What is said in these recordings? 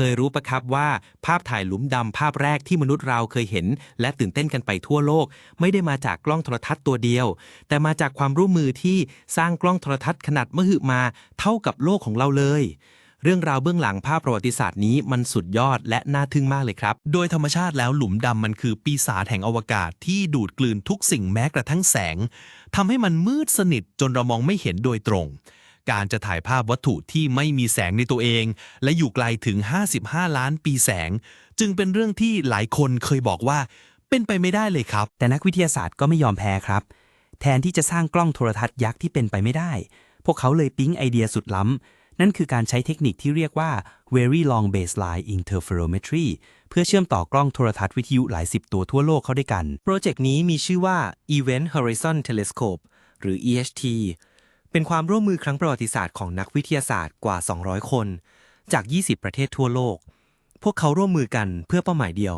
คยรู้ปะครับว่า ภาพถ่ายหลุมดำภาพแรกที่มนุษย์เราเคยเห็น และตื่นเต้นกันไปทั่วโลก ไม่ได้มาจากกล้องโทรทัศน์ตัวเดียว แต่มาจากความร่วมมือที่สร้างกล้องโทรทัศน์ขนาดมหึมาเท่ากับโลกของเราเลยเรื่องราวเบื้องหลังภาพประวัติศาสตร์นี้มันสุดยอดและน่าทึ่งมากเลยครับ โดยธรรมชาติแล้วหลุมดำมันคือปีศาจแห่งอวกาศที่ดูดกลืนทุกสิ่งแม้กระทั่งแสงทำให้มันมืดสนิทจนเรามองไม่เห็นโดยตรง การจะถ่ายภาพวัตถุที่ไม่มีแสงในตัวเอง และอยู่ไกลถึง 55 ล้านปีแสง จึงเป็นเรื่องที่หลายคนเคยบอกว่า เป็นไปไม่ได้เลยครับ แต่นักวิทยาศาสตร์ก็ไม่ยอมแพ้ครับ แทนที่จะสร้างกล้องโทรทัศน์ยักษ์ที่เป็นไปไม่ได้ พวกเขาเลยปิ๊งไอเดียสุดล้ำ นั่นคือการใช้เทคนิคที่เรียกว่า very long baseline interferometry เพื่อเชื่อมต่อกล้องโทรทัศน์วิทยุหลายสิบตัวทั่วโลกเข้าด้วยกัน โปรเจกต์นี้มีชื่อว่า Event Horizon Telescope หรือ EHT เป็นความร่วมมือครั้งประวัติศาสตร์ของนักวิทยาศาสตร์กว่า 200 คน จาก 20 ประเทศทั่วโลก พวกเขาร่วมมือกันเพื่อเป้าหมายเดียว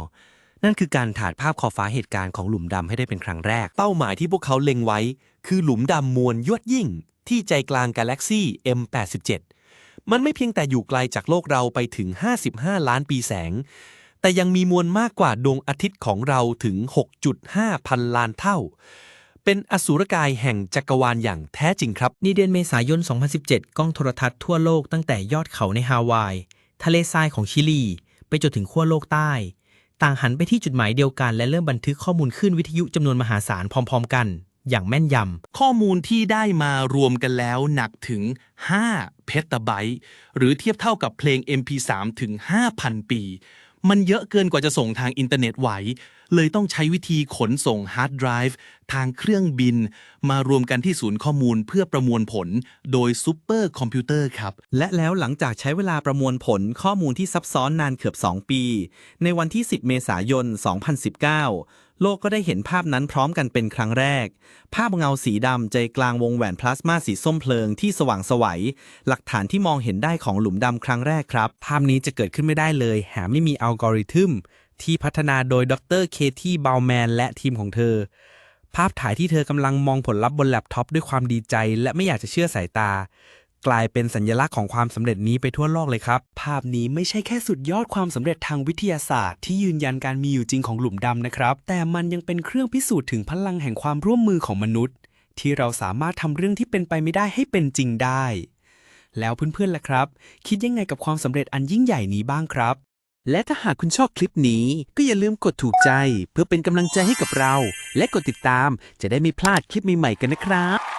นั่นคือการถ่ายภาพขอบฟ้าเหตุการณ์ของหลุมดำให้ได้เป็นครั้งแรก เป้าหมายที่พวกเขาเล็งไว้ คือหลุมดำมวลยวดยิ่ง ที่ใจกลางกาแล็กซี่ M87 มันไม่เพียงแต่อยู่ไกลจากโลกเราไปถึง 55 ล้านปีแสง แต่ยังมีมวลมากกว่าดวงอาทิตย์ของเราถึง 6.5 พันล้านเท่า เป็นอสูรกายแห่งจักรวาลอย่างแท้จริงครับ ในเดือนเมษายน 2017 กล้องโทรทัศน์ทั่วโลกตั้งแต่ยอดเขาในฮาวาย ทะเลทรายของชิลี ไปจนถึงขั้วโลกใต้ ต่างหันไปที่จุดหมายเดียวกันและเริ่มบันทึกข้อมูลขึ้นวิทยุจำนวนมหาศาลพร้อม ๆ กัน อย่างแม่นยำ ข้อมูลที่ได้มารวมกันแล้วหนักถึง 5 เพตาไบต์ หรือเทียบเท่ากับเพลง MP3 ถึง 5,000 ปี มันเยอะเกินกว่าจะส่งทางอินเทอร์เน็ตไหว เลยต้องใช้วิธีขนส่งฮาร์ดไดรฟ์ทางเครื่องบิน มารวมกันที่ศูนย์ข้อมูลเพื่อประมวลผล โดยซูเปอร์คอมพิวเตอร์ครับ และแล้วหลังจากใช้เวลาประมวลผลข้อมูลที่ซับซ้อนนานเกือบ 2 ปี ในวันที่ 10 เมษายน 2019 โลกก็ได้เห็นภาพนั้นพร้อมกันเป็นครั้งแรก ภาพเงาสีดำใจกลางวงแหวนพลาสมาสีส้มเพลิงที่สว่างสวัย หลักฐานที่มองเห็นได้ของหลุมดำครั้งแรกครับ ภาพนี้จะเกิดขึ้นไม่ได้เลยหากไม่มีอัลกอริทึมที่พัฒนาโดยดรเคที่บาวแมนและทีมของเธอ ภาพถ่ายที่เธอกำลังมองผลลัพธ์บนแล็ปท็อปด้วยความดีใจ และไม่อยากจะเชื่อสายตา กลายเป็นสัญลักษณ์ของความสำเร็จนี้ไปทั่วโลกเลยครับ ภาพนี้ไม่ใช่แค่สุดยอดความสำเร็จทางวิทยาศาสตร์ ที่ยืนยันการมีอยู่จริงของหลุมดำนะครับ แต่มันยังเป็นเครื่องพิสูจน์ถึงพลังแห่งความร่วมมือของมนุษย์ ที่เราสามารถทำเรื่องที่เป็นไปไม่ได้ให้เป็นจริงได้แล้วเพื่อนๆล่ะครับ คิดยังไงกับความสำเร็จอันยิ่งใหญ่นี้บ้างครับ และถ้าหากคุณชอบคลิปนี้ก็อย่าลืมกดถูกใจ เพื่อเป็นกำลังใจให้กับเรา และกดติดตามจะได้ไม่พลาดคลิปใหม่ๆกันนะครับ